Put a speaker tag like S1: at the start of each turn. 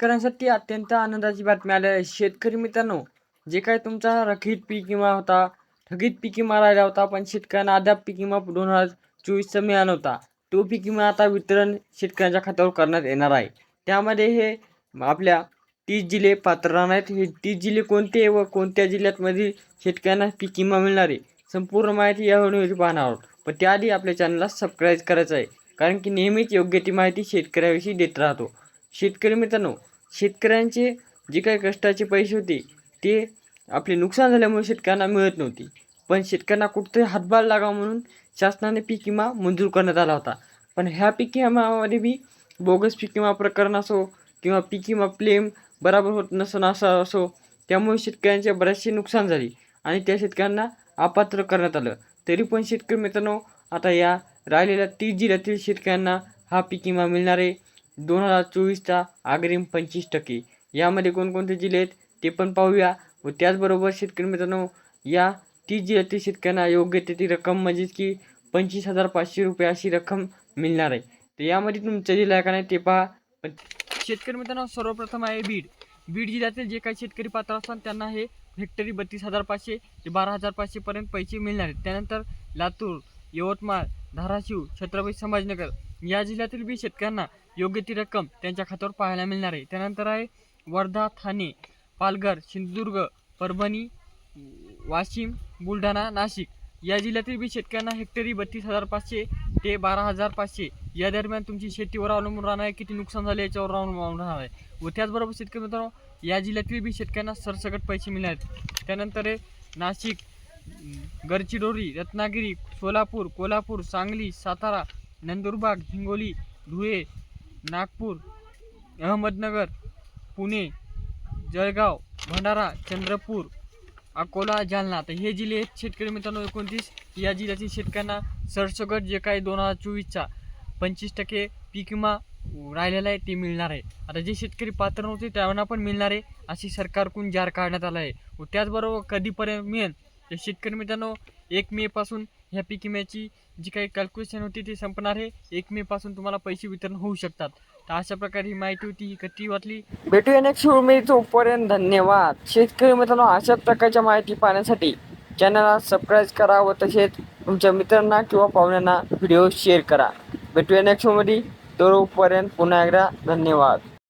S1: शेतकऱ्यांसाठी अत्यंत आनंदाची बातमी आली आहे. शेतकरी मित्रांनो जे काही तुमचा रखीत पीक विमा होता थकीत पीक विमा राहिला होता पण शेतकऱ्यांना अद्याप पीक विमा दोन हजार चोवीसचा मिळाला होता तो पीक विमा आता वितरण शेतकऱ्यांच्या खात्यावर करण्यात येणार आहे. त्यामध्ये हे आपल्या तीस जिल्हे पात्र राहणार आहेत. हे तीस जिल्हे कोणते व कोणत्या जिल्ह्यातमध्ये शेतकऱ्यांना पीक विमा मिळणार आहे संपूर्ण माहिती या व्हिडिओमध्ये पाहणार आहोत. पण त्याआधी आपल्या चॅनलला सबस्क्राईब करायचं आहे कारण की नेहमीच योग्य ती माहिती शेतकऱ्याविषयी देत राहतो. शेतकरी मित्रांनो शेतकऱ्यांचे जे काही कष्टाचे पैसे होते ते आपले नुकसान झाल्यामुळे शेतकऱ्यांना मिळत नव्हती. पण शेतकऱ्यांना कुठेतरी हातभार लागावा म्हणून शासनाने पीक विमा मंजूर करण्यात आला होता. पण ह्या पीक विमामध्ये बी बोगस पीक विमा प्रकरण असो किंवा पीक विमा क्लेम बराबर होत नसून असा असो त्यामुळे शेतकऱ्यांचे बरेचसे नुकसान झाले आणि त्या शेतकऱ्यांना अपात्र करण्यात आलं. तरी पण शेतकरी मित्रांनो आता या राहिलेल्या तीस जिल्ह्यातील शेतकऱ्यांना हा पीक विमा मिळणार आहे. दोन हजार चोवीसचा अग्रिम पंचवीस टक्के. यामध्ये कोणकोणते जिल्हे आहेत ते पण पाहूया व त्याचबरोबर शेतकरी मित्रांनो या तीस जिल्ह्यातील शेतकऱ्यांना योग्य ते ती रक्कम म्हणजेच की पंचवीस हजार पाचशे रुपये अशी रक्कम मिळणार आहे. तर यामध्ये तुमचा जिल्हा आहे का नाही ते पहा. पण शेतकरी मित्रांनो सर्वप्रथम आहे बीड. बीड जिल्ह्यातील जे काही शेतकरी पात्र असतात त्यांना हे हेक्टरी बत्तीस हजार पाचशे ते बारा हजार पाचशेपर्यंत पैसे मिळणार आहेत. त्यानंतर लातूर यवतमाळ धाराशिव छत्रपती संभाजीनगर या जिल्ह्यातील बी शेतकऱ्यांना योग्य ती रक्कम त्यांच्या खात्यावर पाहायला मिळणार आहे. त्यानंतर आहे वर्धा ठाणे पालघर सिंधुदुर्ग परभणी वाशिम बुलढाणा नाशिक. या जिल्ह्यातील बी शेतकऱ्यांना हेक्टरी बत्तीस हजार पाचशे ते बारा हजार पाचशे या दरम्यान तुमची शेतीवर अवलंबून राहणार आहे किती नुकसान झाले याच्यावर अवलंबून राहणार आहे. व त्याचबरोबर शेतकरी मित्रांनो या जिल्ह्यातील बी शेतकऱ्यांना सरसकट पैसे मिळणार आहेत. त्यानंतर आहे नाशिक गडचिरोली रत्नागिरी सोलापूर कोल्हापूर सांगली सातारा नंदुरबार हिंगोली धुळे नागपूर अहमदनगर पुणे जळगाव भंडारा चंद्रपूर अकोला जालना. तर हे जिल्हे आहेत शेतकरी मित्रांनो एकोणतीस. या जिल्ह्यातील शेतकऱ्यांना सरसकट जे काही दोन हजार चोवीसचा पंचवीस टक्के पीक विमा राहिलेला आहे ते मिळणार आहे. आता जे शेतकरी पात्र नव्हते त्यांना पण मिळणार आहे अशी सरकारकडून जार काढण्यात आला आहे. व त्याचबरोबर कधीपर्यंत मिळेल? तर शेतकरी मित्रांनो एक मेपासून ह्या पीक विम्याची जी काही कॅल्क्युलेशन होती ती संपणार आहे. एक मेपासून तुम्हाला पैसे वितरण होऊ शकतात. तर अशा प्रकारे ही माहिती होती ही कधी वाटली. भेटूया नेक्स्ट मी तोपर्यंत धन्यवाद. शेतकरी मित्रांनो अशा प्रकारच्या माहिती पाहण्यासाठी चॅनलला सबस्क्राईब करा व तसेच तुमच्या मित्रांना किंवा पाहुण्यांना व्हिडिओ शेअर करा. भेटूया नेक्स्ट शोमध्ये तोपर्यंत पुन्हा एकदा धन्यवाद.